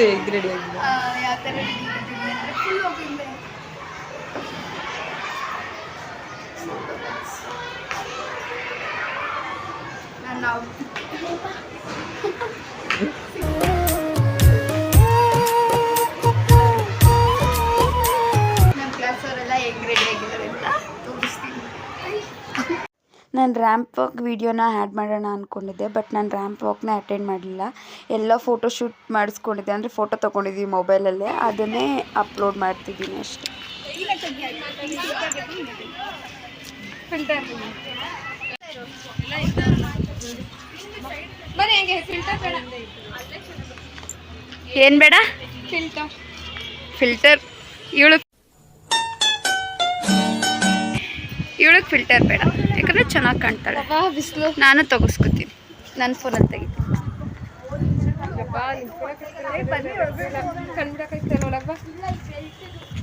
ತೋರಿಸು ಹೇಗೆ ರೆಡಿ ಆಗಿದೆ ಯಾವ ಥರ ರೆಡಿ ಆಗಿದ್ದೀವಿ ಅಂದರೆ ಫುಲ್ ಹೋಗಿದ್ದೆ ನಾನು ನಾನು ರ್ಯಾಂಪ್ ವಾಕ್ ವೀಡಿಯೋನ ಆ್ಯಡ್ ಮಾಡೋಣ ಅಂದ್ಕೊಂಡಿದ್ದೆ ಬಟ್ ನಾನು ರ್ಯಾಂಪ್ ವಾಕ್ನ ಅಟೆಂಡ್ ಮಾಡಲಿಲ್ಲ. ಎಲ್ಲ ಫೋಟೋ ಶೂಟ್ ಮಾಡಿಸ್ಕೊಂಡಿದ್ದೆ ಅಂದರೆ ಫೋಟೋ ತೊಗೊಂಡಿದ್ದೀವಿ ಮೊಬೈಲಲ್ಲೇ ಅದನ್ನೇ ಅಪ್ಲೋಡ್ ಮಾಡ್ತಿದ್ದೀನಿ ಅಷ್ಟೆ. ಏನು ಬೇಡ? ಫಿಲ್ಟರ್ ಫಿಲ್ಟರ್ ಇವಳು ಇವಳಿಗೆ ಫಿಲ್ಟರ್ ಬೇಡ. ಯಾಕಂದರೆ ಚೆನ್ನಾಗಿ ಕಾಣ್ತಾಳೆ. ಬಿಸಿಲು. ನಾನು ತಗೋಸ್ಕೊತೀನಿ. ನನ್ನ ಫೋನಲ್ಲಿ ತೆಗಿತೀನಿ.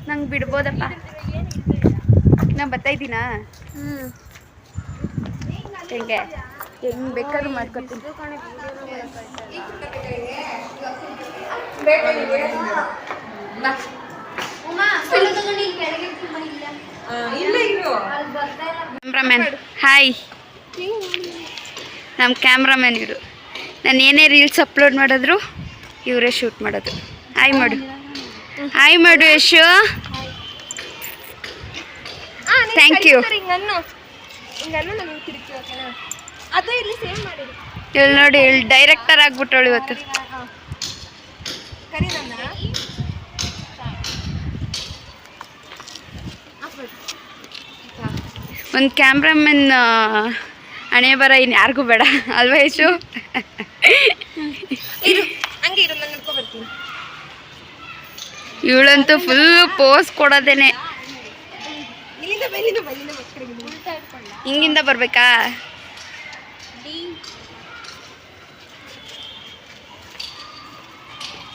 ನಂಗೆ ಬಿಡ್ಬೋದಪ್ಪ. ನಾ ಬರ್ತಾ ಇದ್ದೀನಾ? ಹೆಂಗೆ? ಹೆಂಗೆ ಬೇಕಾದ್ರೂ ಮಾಡ್ಕೊತೀನಿ. ಕ್ಯಾಮ್ರಾಮ್ಯಾನ್ ಹಾಯ್ ನಮ್ಮ ಕ್ಯಾಮ್ರಾಮ್ಯಾನ್ ಇವರು. ನಾನು ಏನೇ ರೀಲ್ಸ್ ಅಪ್ಲೋಡ್ ಮಾಡಿದ್ರು ಇವರೇ ಶೂಟ್ ಮಾಡೋದು. ಹಾಯ್ ಮಾಡು. ಹಾಯ್ ಮಾಡು ಯಶು. ಥ್ಯಾಂಕ್ ಯು ಇಲ್ಲಿ ನೋಡಿ ಇಲ್ಲಿ ಡೈರೆಕ್ಟರ್ ಆಗ್ಬಿಟ್ಟಳು ಇವತ್ತು ಕರಿ ನನ್ನ ಒಂದು ಕ್ಯಾಮ್ರಾಮನ್ ಹಣೆ ಬರ ಇನ್ನು ಯಾರಿಗೂ ಬೇಡ. ಅಲ್ವಾ ಯಶು? ಇವಳಂತೂ ಫುಲ್ ಪೋಸ್ ಕೊಡೋದೇನೆ. ಹಿಂಗಿಂದ ಬರ್ಬೇಕಾ?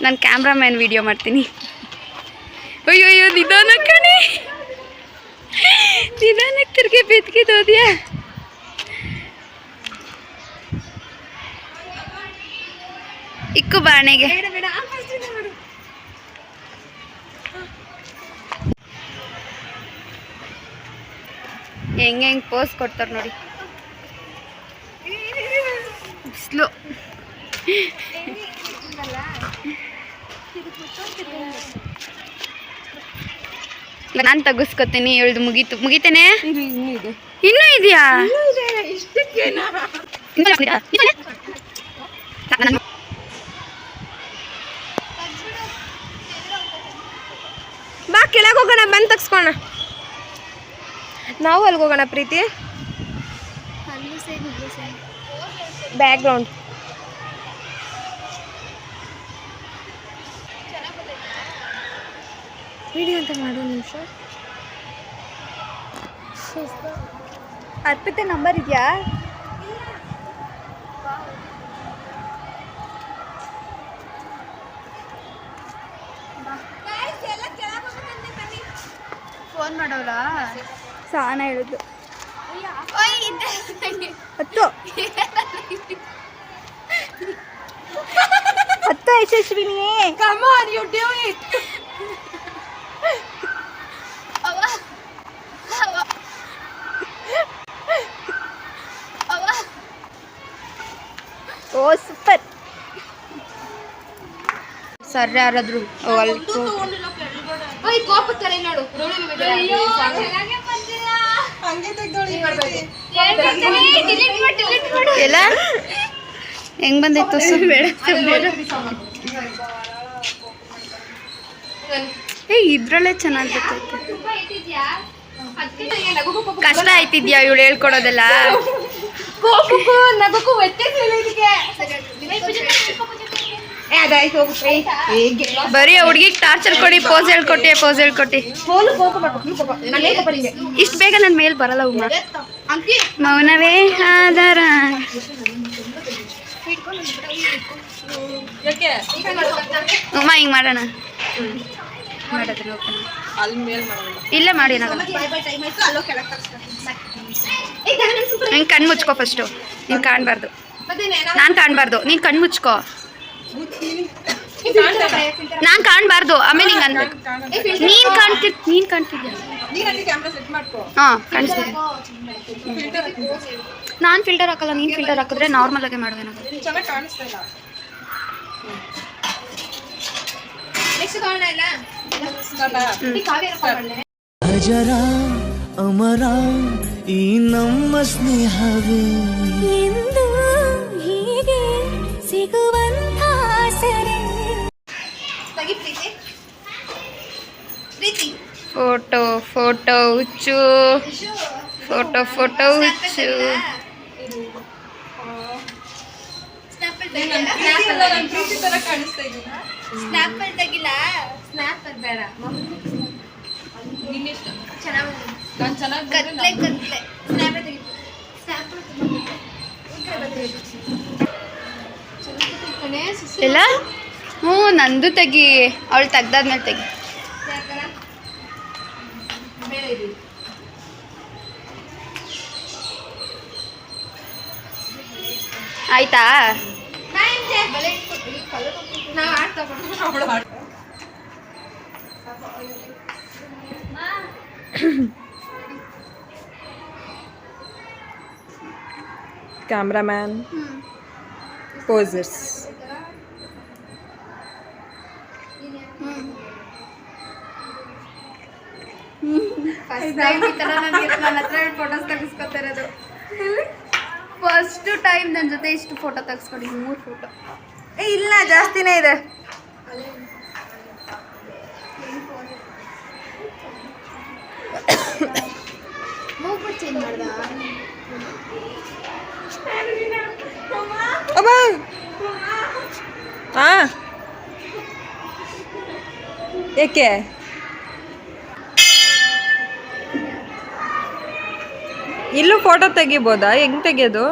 ನಾನು ಕ್ಯಾಮ್ರಾಮ್ಯಾನ್ ವಿಡಿಯೋ ಮಾಡ್ತೀನಿ. ಅಯ್ಯೋ ಅಯ್ಯೋ ನಿಧಾನ ಕಣೆ. ನಿಧಾನಕ್ಕೆ ತಿರ್ಗಿ ಬಿದ್ಗಿದೋದ್ಯಾ ಇಕ್ಕು ಬಾಣೆಗೆ ಬೇಡ ಬೇಡ ಆ first ಇಂದ ಮಾಡು ಹೆಂಗೆ ಹೆಂಗೆ ಪೋಸ್ ಕೊಡ್ತಾರೆ ನೋಡಿ ಬಿಸಿಲು ನಾನು ತೆಗಿಸ್ಕೊತೀನಿ ಹೇಳ್ದು ಮುಗೀತು. ಮುಗಿತೇನೆ? ಇದು ಇನ್ನೂ ಇದೆ. ಇನ್ನೂ ಇದೆಯಾ? ಬಾ ಕೆಳಗೆ ಹೋಗೋಣ ಬಂದು ತಗ್ಸ್ಕೋಣ. ನಾವು ಅಲ್ಲಿಗೆ ಹೋಗೋಣ ಪ್ರೀತಿ? ಬ್ಯಾಕ್ ಗ್ರೌಂಡ್ ವಿಡಿಯೋ ಅಂತ ಮಾಡೋ ನಿಮಿಷ. ಅರ್ಪಿತ ನಂಬರ್ ಇದೆಯಾ? ಫೋನ್ ಮಾಡೋಲ್ಲ ಸಾನ ಹೇಳುದು. ಹತ್ತು. ಹತ್ತು Yashaswini come on you do it oh super sir ಯಾರಾದ್ರು ಅಲ್ಲಿ ಎಲ್ಲ ಹೆಂಗ್ ಬಂದಿತ್ತು ಏ ಇದ್ರಲ್ಲೇ ಚೆನ್ನಾಗಿ ಕಷ್ಟ ಆಯ್ತಿದ್ಯಾ ಇವಳು ಹೇಳ್ಕೊಡೋದೆಲ್ಲ ನಗಕ್ಕೂ ವ್ಯತ್ಯಾಸ ಇಲ್ಲ ಇದಕ್ಕೆ. ಏ ಅದಾಯ್ತು ಹೋಗು ಬರೀ ಹುಡುಗಿಗೆ ಟಾರ್ಚರ್ ಕೊಡಿ ಪೋಸ್ ಹೇಳ್ಕೊಟ್ಟಿ ಪೋಸ್ ಹೇಳ್ಕೊಟ್ಟಿ. ಫೋನ್ ಇಷ್ಟು ಬೇಗ ನನ್ನ ಮೇಲೆ ಬರಲ್ಲ ಉಮ್ಮ ಮೌನವೇ ಆಧಾರ ಉಮ್ಮ ಹಿಂಗ್ ಮಾಡೋಣ. ಇಲ್ಲ ಮಾಡಿ ಏನಾಗಲ್ಲ. ನೀನು ಕಣ್ಣು ಮುಚ್ಕೋ ಫಸ್ಟು ನೀನು ಕಾಣಬಾರ್ದು. ನಾನು ಕಾಣಬಾರ್ದು. ನೀನು ಕಣ್ಣು ಮುಚ್ಕೋ. ನಾನು ಕಾಣಬಾರ್ದು. ಆಮೇಲೆ ಹಿಂಗೆ ಅನ್ಬೇಕು ನೀನು ಕಾಣ್ತಿದ್ ನೀನು ಕಾಣ್ತಿದ್ಯಾ? ಹಾಂ ಕಾಣಿಸ್ತೀನಿ ನಾನು ಫಿಲ್ಟರ್ ಹಾಕಲ್ಲ ನೀನು ಫಿಲ್ಟರ್ ಹಾಕಿದ್ರೆ ನಾರ್ಮಲ್ ಆಗಿ ಮಾಡುವೆ ಇಲ್ಲ. ಅಜರ ಅಮರ ಈ ನಮ್ಮ ಸ್ನೇಹವೇ. ಎಂದು ಹೀಗೆ ಸಿಗುವಂತ ಸರೆ ಫೋಟೋ ಫೋಟೋ ಹುಚ್ಚು. ಫೋಟೋ ಫೋಟೋ ಹುಚ್ಚು. ಸ್ನಾಪಲ್ ತಗಿಲ್ಲ ಸ್ನಾಪಲ್ ಬೇಡ. ನಿನ್ನೆಷ್ಟು. ನಾನು ಚೆನ್ನಾಗಿ ಕತ್ಲೆ ಕತ್ಲೆ. ಸ್ನ್ಯಾಪಲ್ಲಿ ತೆಗಿ ಇಲ್ಲ ಹ್ಞೂ ನಂದು ತೆಗಿ. ಅವಳು ತೆಗ್ದಾದ್ಮೇಲೆ ತೆಗಿ. ಆಯ್ತಾ? ಅವಳು ಹಾಡು ಕ್ಯಾಮ್ರಾಮ್ಯಾನ್ ಪೋಸರ್ಸ್ ಫಸ್ಟ್ ಟೈಮ್ ಈ ಥರ ನನಗೆ ನನ್ನ ಹತ್ರ ಫೋಟೋಸ್ ತೆಗಿಸ್ಕೊತಾ ಇರೋದು ಫಸ್ಟ್ ಟೈಮ್ ನನ್ನ ಜೊತೆ ಇಷ್ಟು ಫೋಟೋ ತೆಗಿಸ್ಕೊಂಡಿದ್ದು ಮೂರು ಫೋಟೋ ಇಲ್ಲ ಜಾಸ್ತಿನೇ ಇದೆ. ಮೂಗ್ಬಿಟ್ಟು ಚೇಂಜ್ ಮಾಡ್ದ? ಅಮ್ಮ ಆ. ಏಕೆ? ಇಲ್ಲೂ ಫೋಟೋ ತೆಗಿಬೋದಾ? ಹೆಂಗ್ ತೆಗಿಯೋದು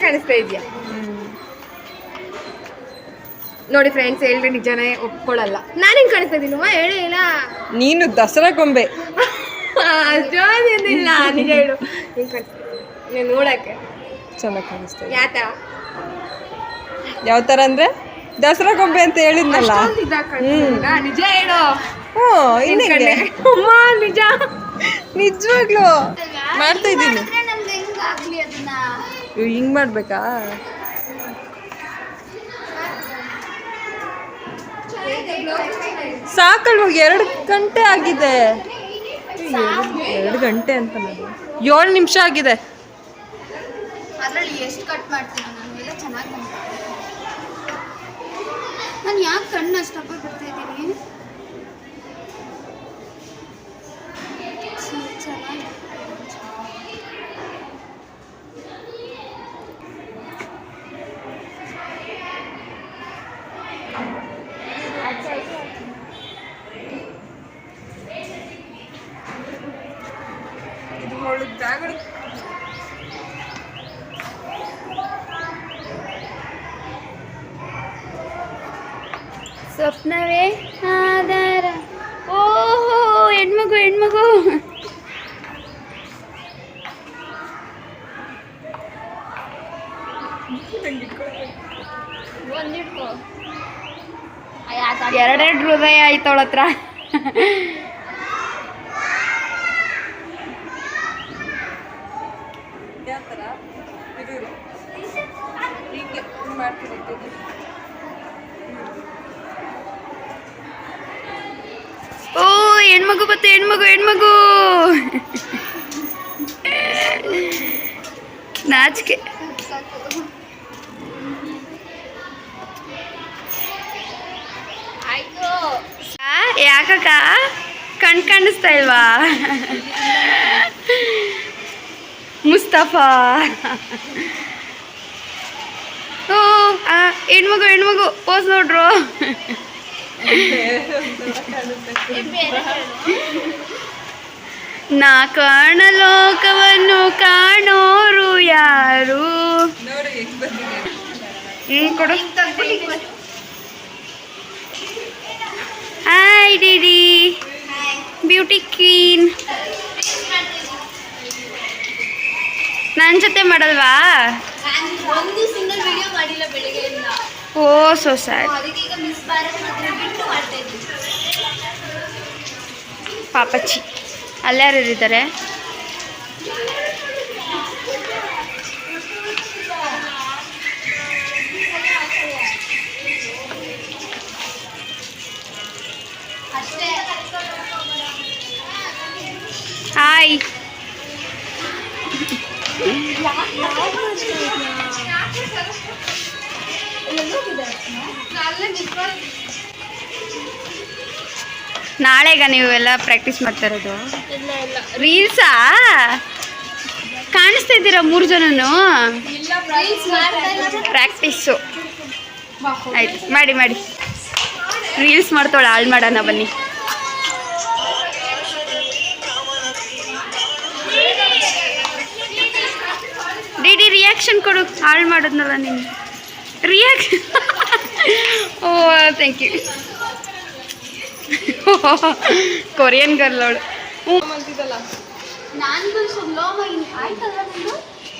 ಕಾಣಿಸ್ತಾ ಇದೆಯಾ? ನೋಡಿ ಫ್ರೆಂಡ್ಸ್ ಹೇಳ್ರಿ ನಿಜನೇ ಒಪ್ಕೊಳ್ಳಲ್ಲ ನಾನು ಹಿಂಗೆ ಕಾಣಿಸ್ತಾ ಇದ್ದೀನಮ್ಮ ಹೇಳೇ ಇಲ್ಲ ನೀನು ದಸರಾ ಗೊಂಬೆ. ಅಷ್ಟೊಂದೇನಿಲ್ಲ ನಿಜ ಹೇಳು. ಹಿಂಗೆ ಕಾಣಿಸ್ತಾ ನೀನು ನೋಡಕ್ಕೆ. ಚೆನ್ನಾಗಿ ಕಾಣಿಸ್ತಾ ಇದೆ. ಯಾತ ಯಾವ ಥರ ಅಂದರೆ? ದಸರಾ ಗೊಂಬೆ ಅಂತ ಹೇಳಿದ್ನಲ್ಲ. ನಿಜ ಹೇಳು. ಹ್ಞೂ ಇನ್ನೇಗೆ ಅಮ್ಮ ನಿಜ. ನಿಜವಾಗ್ಲೂ. ಮಾಡ್ತಾ ಇದ್ದೀನಿ. ಹಿಂಗ್ ಮಾಡ್ಬೇಕಾ? ಸಾಕಲ್ವ, ಎರಡು ಗಂಟೆ ಆಗಿದೆ. ಎರಡು ಗಂಟೆ ಅಂತ ಏಳು ನಿಮಿಷ ಆಗಿದೆ. ಅದರಲ್ಲಿ ಎಷ್ಟು ಕಟ್ ಮಾಡ್ತೀನಿ ನಾನು ಎಲ್ಲ ಚೆನ್ನಾಗಿ ನಾನು ಯಾಕೆ ಕಣ್ಣು ಅಷ್ಟಪ್ಪ ಬರ್ತಾ ಸ್ವಪ್ನವೇ ಆಧಾರ. ಓಹೋ ಹೆಣ್ಮಗು ಹೆಣ್ಮಗು. ಎರಡೆರಡು ಹೃದಯ ಆಯ್ತವಳ ಹತ್ರ ಓ ಹೆಣ್ಮಗು ಬತ್ತೆ ಹೆಣ್ಮಗು ಹೆಣ್ಮಗು. ನಾಚಿಕೆ. ಆ, ಯಾಕಕ್ಕ? ಕಣ್ ಕಾಣಿಸ್ತಾ ಇಲ್ವಾ? ಮುಸ್ತಫಾ. ಓ ಹೆಣ್ಮಗು ಹೆಣ್ಮಗು ಪೋಸ್ ನೋಡ್ರು. ನಾ ಕಾಣ ಲೋಕವನ್ನು ಕಾಣೋರು ಯಾರು? ಕೊಡು. ಹಾಯ್ ಡಿಡಿ ಬ್ಯೂಟಿ ಕ್ವೀನ್ ನನ್ನ ಜೊತೆ ಮಾಡಲ್ವಾ? ಒಂದು ಸಿಂಗಲ್ ವಿಡಿಯೋ ಮಾಡಿಲ್ಲ ಬೆಳಿಗ್ಗೆಯಿಂದ. ಓ ಸೋ ಸ್ಯಾಡ್ ಅದಕ್ಕೆ ಈಗ ಮಿಸ್ ಭಾರತ್ ಮಾತ್ರ ಬಿಟ್ಟು ಮಾಡ್ತಾ ಇದ್ದೀನಿ ಪಾಪಚ್ಚಿ ಅಲ್ಲಾರು ಇದ್ದಾರೆ? ಹಾಯ್ ನಾಳೆಗ ನೀವೆಲ್ಲ ಪ್ರಾಕ್ಟೀಸ್ ಮಾಡ್ತಾ ಇರೋದು ರೀಲ್ಸಾ ಕಾಣಿಸ್ತಾ ಇದ್ದೀರಾ ಮೂರು ಜನನು? ಪ್ರಾಕ್ಟೀಸು ಆಯ್ತು, ಮಾಡಿ ಮಾಡಿ. ರೀಲ್ಸ್ ಮಾಡ್ತಾಳೆ ಹಾಳು ಮಾಡೋಣ, ಬನ್ನಿ. ಡಿ ಡಿ ರಿಯಾಕ್ಷನ್ ಕೊಡು. ಹಾಳು ಮಾಡೋದ್ನಲ್ಲ ನೀನು. Reaction oh thank you Korean girl ಅವಳು ಅಂತಿದ್ದಲ್ಲ ನಾನು ಸುಮ್ಲೋ ಆಯ್ತಲ್ಲ ನಿಂದು?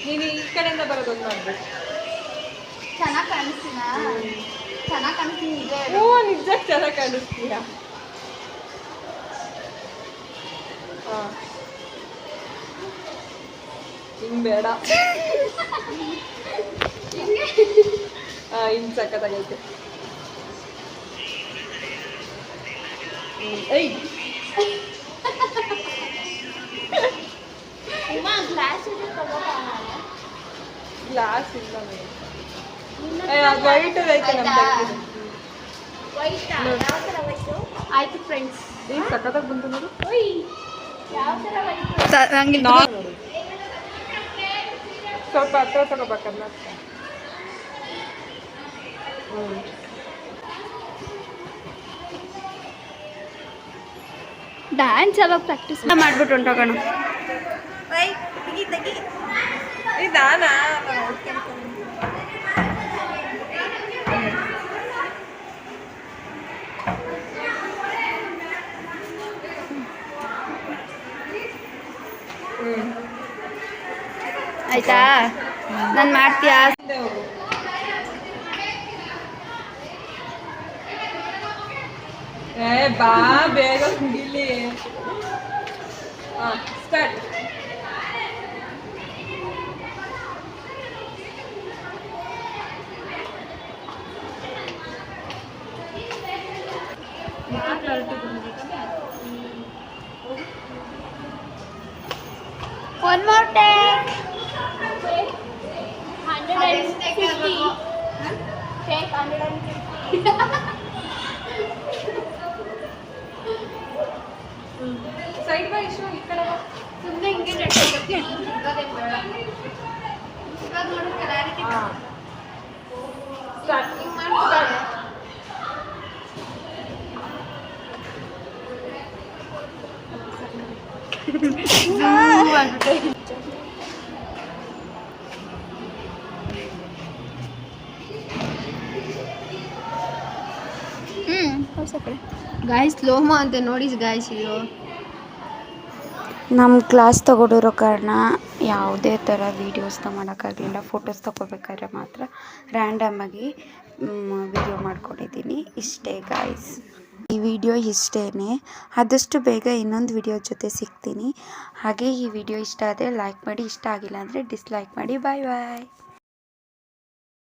ನೀನು ಈ ಕಡೆಯಿಂದ ಬರೋದೊಂದು ಮಾಡ್ಬೇಕು ಚೆನ್ನಾಗಿ ಕಾಣಿಸ್ತೀನ? ಚೆನ್ನಾಗಿ ಕಾಣಿಸ್ತೀನಿ ನಿಜ. ಓ ನಿಜ ಚೆನ್ನಾಗಿ ಕಾಣಿಸ್ತೀಯ? ಹಾಂ. ಹಿಂಗೆ ಬೇಡ. ಸಕ್ಕತ್ತಾಗೈತೆ ಹ್ಮ್. ಏಯ್. ಗ್ಲಾಸ್ ಇಲ್ಲ ವೈಟ್ ಐತೆ ನಮ್ಮ. ಆಯ್ತು? ಫ್ರೆಂಡ್ಸ್ ಏ ಸಕ್ಕತ್ತಾಗಿ ಬಂತು ನೋಡು. ಹಂಗೆ ನೋಡು. ಸ್ವಲ್ಪ ಹತ್ರ ತಗೋಬೇಕಲ್ಲ ಡ್ಯಾನ್ಸ್ ಯಾವಾಗ ಪ್ರಾಕ್ಟೀಸ್ ಮಾಡ್ಬಿಟ್ಟು ಹೊಂಟೋಗೋಣ ಆಯ್ತಾ? ನಾನು ಮಾಡ್ತೀಯಾ? ಹಿಂದೆ ಹೋಗು ಏ ಬಾ ಬೇಗ ಮುಗಿಲಿ ಹಾಂ start one more time hundred and fifty take hundred and side by issue ಈ ಕಡೆ ಬಾ. ಸುಮ್ಮನೆ ಹಿಂಗೆ ನೆಟ್ಕೊಳ್ತೀನಿ ಇವಾಗೇನ್ ಬೇಡ ಇವಾಗ ನೋಡು ಕ್ಲಾರಿಟಿ ಹಾಂ ಸ್ಟಾರ್ಟ್ ಹಿಂಗೆ ಮಾಡ್ತಾರೆ ಗಾಯ್ಸ್ ಸ್ಲೋಮೋ ಅಂತ ನೋಡಿ ಗಾಯ್ಸ್ ಇದು ನಮ್ಮ ಕ್ಲಾಸ್ ತಗೊಂಡಿರೋ ಕಾರಣ ಯಾವುದೇ ಥರ ವೀಡಿಯೋಸ್ನ ಮಾಡೋಕ್ಕಾಗಲಿಲ್ಲ ಫೋಟೋಸ್ ತಗೋಬೇಕಾದ್ರೆ ಮಾತ್ರ ರ್ಯಾಂಡಮಾಗಿ ವಿಡಿಯೋ ಮಾಡ್ಕೊಂಡಿದ್ದೀನಿ. ಇಷ್ಟೇ ಗಾಯ್ಸ್ ಈ ವಿಡಿಯೋ ಇಷ್ಟೇ ಆದಷ್ಟು ಬೇಗ ಇನ್ನೊಂದು ವಿಡಿಯೋ ಜೊತೆ ಸಿಗ್ತೀನಿ. ಹಾಗೆ ಈ ವಿಡಿಯೋ ಇಷ್ಟ ಆದರೆ ಲೈಕ್ ಮಾಡಿ, ಇಷ್ಟ ಆಗಿಲ್ಲ ಅಂದರೆ ಡಿಸ್ಲೈಕ್ ಮಾಡಿ. ಬಾಯ್ ಬಾಯ್